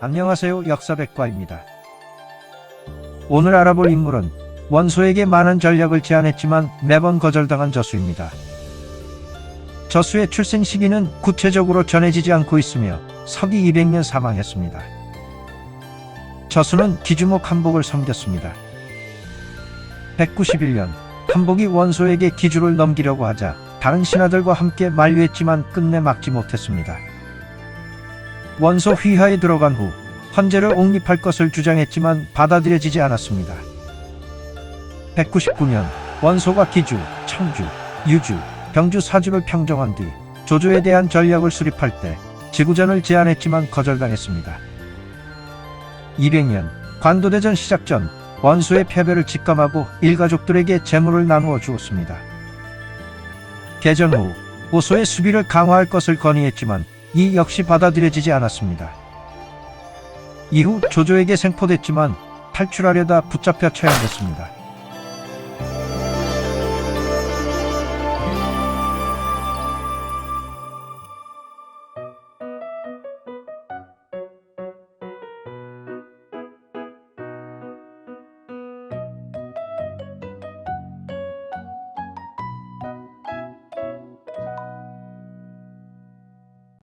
안녕하세요. 역사백과입니다. 오늘 알아볼 인물은 원소에게 많은 전략을 제안했지만 매번 거절당한 저수입니다. 저수의 출생 시기는 구체적으로 전해지지 않고 있으며 서기 200년 사망했습니다. 저수는 기주목 한복을 섬겼습니다. 191년 한복이 원소에게 기주를 넘기려고 하자 다른 신하들과 함께 만류했지만 끝내 막지 못했습니다. 원소 휘하에 들어간 후 헌재를 옹립할 것을 주장했지만 받아들여지지 않았습니다. 199년 원소가 기주, 청주, 유주, 병주 사주를 평정한 뒤 조조에 대한 전략을 수립할 때 지구전을 제안했지만 거절당했습니다. 200년 관도대전 시작 전 원소의 패배를 직감하고 일가족들에게 재물을 나누어 주었습니다. 개전 후 오소의 수비를 강화할 것을 건의했지만 이 역시 받아들여지지 않았습니다. 이후 조조에게 생포됐지만 탈출하려다 붙잡혀 처형됐습니다.